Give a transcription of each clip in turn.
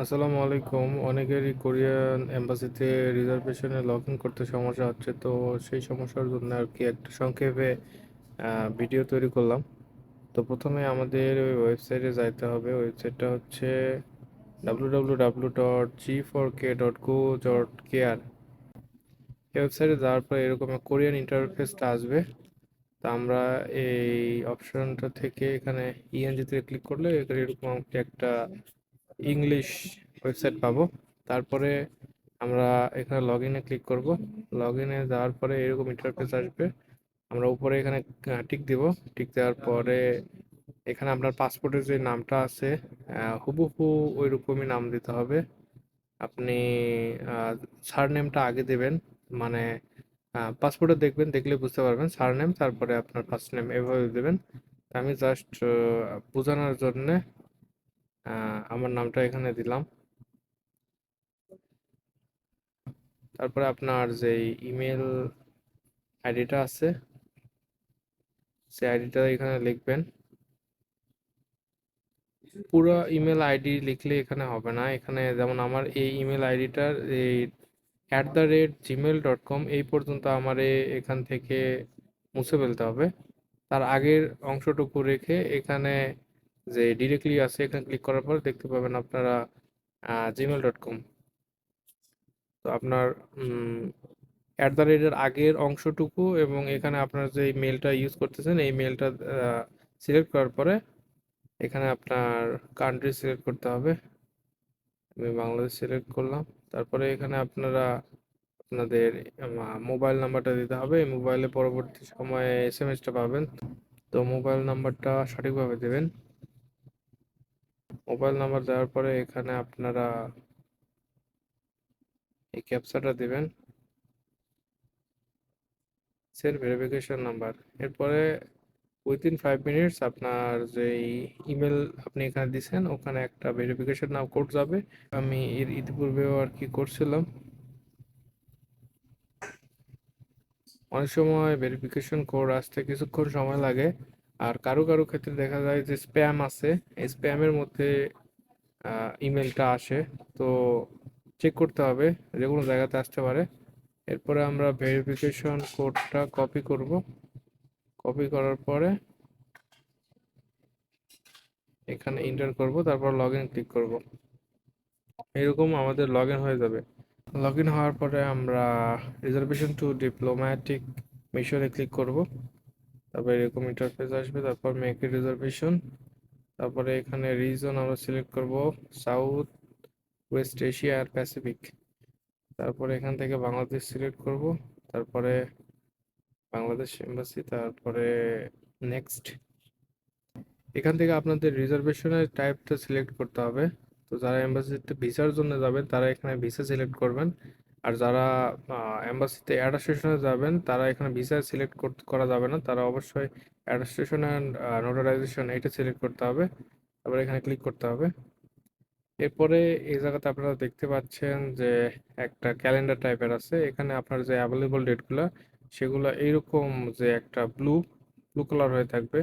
আসসালামু আলাইকুম। অনেকেরই কোরিয়ান এম্বাসিতে রিজার্ভেশনে লগ ইন করতে সমস্যা হচ্ছে, তো সেই সমস্যার জন্য আর কি একটা সংক্ষেপে ভিডিও তৈরি করলাম। তো প্রথমে আমাদের ওই ওয়েবসাইটে যাইতে হবে। ওয়েবসাইটটা হচ্ছে W W W dot G four K dot go dot K R এই ওয়েবসাইটে যাওয়ার পরে এরকম কোরিয়ান ইন্টারফেসটা আসবে। তা আমরা এই অপশনটা থেকে এখানে ইএনজিতে ক্লিক করলে এরকম একটা ইংলিশ ওয়েবসাইট পাবো। তারপরে আমরা এখানে লগ ইনে ক্লিক করব। লগ ইনে যাওয়ার পরে এরকম ইন্টারফেস আসবে। আমরা উপরে এখানে টিক দিব। টিক দেওয়ার পরে এখানে আপনার পাসপোর্টের যে নামটা আছে হুবহু ওই রকমই নাম দিতে হবে। আপনি সার নেমটা আগে দেবেন। মানে পাসপোর্টে দেখবেন, দেখলে বুঝতে পারবেন সার নেম তারপরে আপনার ফার্স্ট নেম এভাবে দেবেন। আমি জাস্ট বোঝানোর জন্যে আমার নামটা এখানে দিলাম। তারপরে আপনার যে ইমেল আইডিটা আছে, সেই আইডিটা এখানে লিখবেন। পুরো ইমেল আইডি লিখলে এখানে হবে না। এখানে যেমন আমার এই ইমেল আইডিটার এই at the rate Gmail dot com এই পর্যন্ত আমার এখান থেকে মুছে ফেলতে হবে। তার আগের অংশটুকু রেখে এখানে যে ডিরেক্টলি আছে, এখানে ক্লিক করার পর দেখতে পাবেন আপনারা জিমেল ডট কম তো আপনার অ্যাট দ্য রেটের আগের অংশটুকু এবং এখানে আপনার যে মেলটা ইউজ করতেছেন, এই মেলটা সিলেক্ট করার পরে এখানে আপনার কান্ট্রি সিলেক্ট করতে হবে। আমি বাংলাদেশ সিলেক্ট করলাম। তারপরে এখানে আপনারা, আপনাদের মোবাইল নাম্বারটা দিতে হবে। এই মোবাইলে পরবর্তী সময়ে এস এম এসটা পাবেন। তো মোবাইল নাম্বারটা সঠিকভাবে দেবেন। মোবাইল নাম্বার দেওয়ার পরে এখানে আপনারা এই ক্যাপচাটা দিবেন। সেল ভেরিফিকেশন নাম্বার এরপরে উইথিন ফাইভ মিনিটস আপনার যে ইমেল আপনি এখানে দিছেন, ওখানে একটা ভেরিফিকেশন নাম কোড যাবে। আমি এর ইতিপূর্বেও আর কি করছিলাম। অনেক সময় ভেরিফিকেশন কোড আসতে কিছুক্ষণ সময় লাগে। আর কারও কারও ক্ষেত্রে দেখা যায় যে স্প্যাম আছে, এই স্প্যামের মধ্যে ইমেলটা আসে। তো চেক করতে হবে যে কোনো জায়গাতে আসতে পারে। এরপরে আমরা ভেরিফিকেশন কোডটা কপি করব। কপি করার পরে এখানে ইন্টার করব, তারপর লগ ইন ক্লিক করব। এরকম আমাদের লগ ইন হয়ে যাবে। লগ ইন হওয়ার পরে আমরা রিজার্ভেশন টু ডিপ্লোম্যাটিক মিশনে ক্লিক করব। তারপরে এরকম ইন্টারফেস আসবে, তারপর মেক রিজার্ভেশন তারপরে এখানে রিজন আমরা সিলেক্ট করব সাউথ ওয়েস্ট এশিয়া আর প্যাসিফিক তারপরে এখান থেকে বাংলাদেশ সিলেক্ট করব, তারপরে বাংলাদেশ এম্বাসি তারপরে নেক্সট এখান থেকে আপনাদের রিজার্ভেশনের টাইপটা সিলেক্ট করতে হবে, তো যারা এম্বাসিতে ভিসার জন্য যাবেন, তারা এখানে ভিসা সিলেক্ট করবেন আর যারা এম্বাসিতে অ্যাডাস্টেশনে যাবেন, তারা এখানে ভিসা সিলেক্ট করা যাবে না। তারা অবশ্যই অ্যাডাস্টেশন অ্যান্ড নোটারাইজেশন এটা সিলেক্ট করতে হবে। তারপরে এখানে ক্লিক করতে হবে। এরপরে এই জায়গাতে আপনারা দেখতে পাচ্ছেন যে একটা ক্যালেন্ডার টাইপের আছে। এখানে আপনার যে অ্যাভেলেবল ডেটগুলো সেগুলো এইরকম যে একটা ব্লু ব্লু কালার হয়ে থাকবে।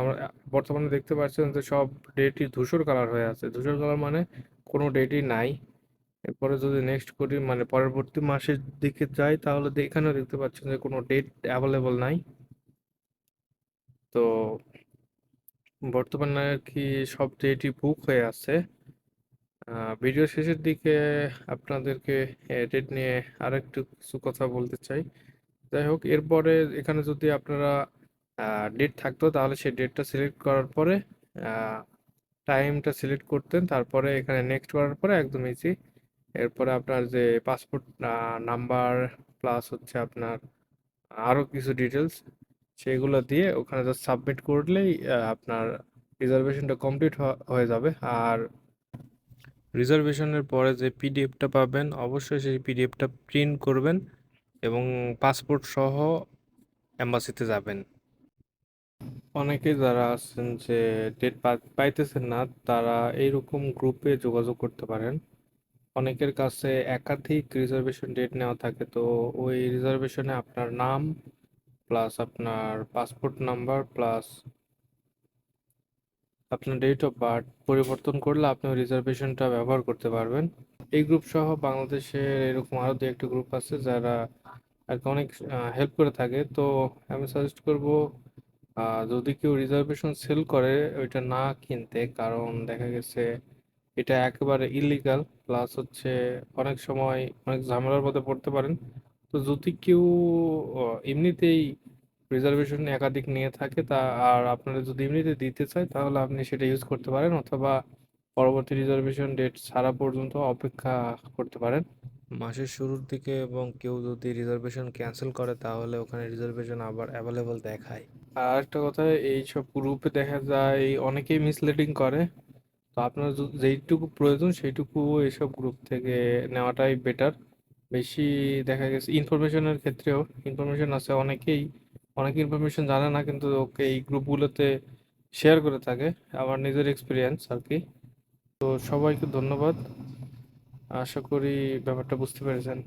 আমরা, বর্তমানে দেখতে পাচ্ছেন যে সব ডেটই ধূসর কালার হয়ে আছে। ধূসর কালার মানে কোনো ডেটই নাই। এরপরে যদি নেক্সট করি মানে পরবর্তী মাসের দিকে যাই, তাহলে এখানেও দেখতে পাচ্ছেন যে কোনো ডেট অ্যাভেলেবল নাই। তো বর্তমানে আর কি সব ডেটই বুক হয়ে আছে। ভিডিও শেষের দিকে আপনাদেরকে ডেট নিয়ে আর একটু কিছু কথা বলতে চাই। যাই হোক, এরপরে এখানে যদি আপনারা ডেট থাকতো, তাহলে সেই ডেটটা সিলেক্ট করার পরে টাইমটা সিলেক্ট করতেন, তারপরে এখানে নেক্সট করার পরে একদম ইজি এরপরে আপনার যে পাসপোর্ট নাম্বার প্লাস হচ্ছে আপনার আরও কিছু ডিটেলস সেগুলো দিয়ে ওখানে জাস্ট সাবমিট করলেই আপনার রিজার্ভেশনটা কমপ্লিট হয়ে যাবে। আর রিজার্ভেশনের পরে যে পিডিএফটা পাবেন, অবশ্যই সেই পিডিএফটা প্রিন্ট করবেন এবং পাসপোর্ট সহ অ্যাম্বাসিতে যাবেন। অনেকে যারা আছেন যে ডেট পাইতেছেন না, তারা এইরকম গ্রুপে যোগাযোগ করতে পারেন। অনেকের কাছে একাধিক রিজার্ভেশন ডেট নেওয়া থাকে, তো ওই রিজার্ভেশনে আপনার নাম প্লাস আপনার পাসপোর্ট নাম্বার প্লাস আপনার ডেট অফ বার্থ পরিবর্তন করলে আপনি ওই রিজার্ভেশনটা ব্যবহার করতে পারবেন। এই গ্রুপ সহ বাংলাদেশের এরকম আরও দু একটি গ্রুপ আছে যারা আর কি অনেক হেল্প করে থাকে, তো আমি সাজেস্ট করব যদি কেউ রিজার্ভেশন সেল করে, ওইটা না কিনতে, কারণ দেখা গেছে এটা একেবারে ইলিগাল প্লাস হচ্ছে অনেক সময় অনেক ঝামেলার মধ্যে পড়তে পারেন। তো যদি কেউ এমনিতেই রিজার্ভেশন একাধিক নিয়ে থাকে তা আর আপনারা যদি এমনিতে দিতে চায় তাহলে আপনি সেটা ইউজ করতে পারেন অথবা পরবর্তী রিজার্ভেশন ডেট ছাড়া পর্যন্ত অপেক্ষা করতে পারেন। মাসের শুরুর দিকে এবং কেউ যদি রিজার্ভেশন ক্যান্সেল করে তাহলে ওখানে রিজার্ভেশন আবার অ্যাভেলেবল দেখায়। আর একটা কথা এইসব গ্রুপে দেখা যায় অনেকেই মিসলিডিং করে। তো আপনার যেইটুকু প্রয়োজন সেইটুকু এসব গ্রুপ থেকে নেওয়াটাই বেটার বেশি দেখা গেছে ইনফরমেশনের ক্ষেত্রেও ইনফরমেশন আছে অনেকেই, অনেক ইনফরমেশন জানে না কিন্তু ওকে এই গ্রুপগুলোতে শেয়ার করে থাকে, আমার নিজের এক্সপিরিয়েন্স আর কি তো সবাইকে ধন্যবাদ। আশা করি ব্যাপারটা বুঝতে পেরেছেন।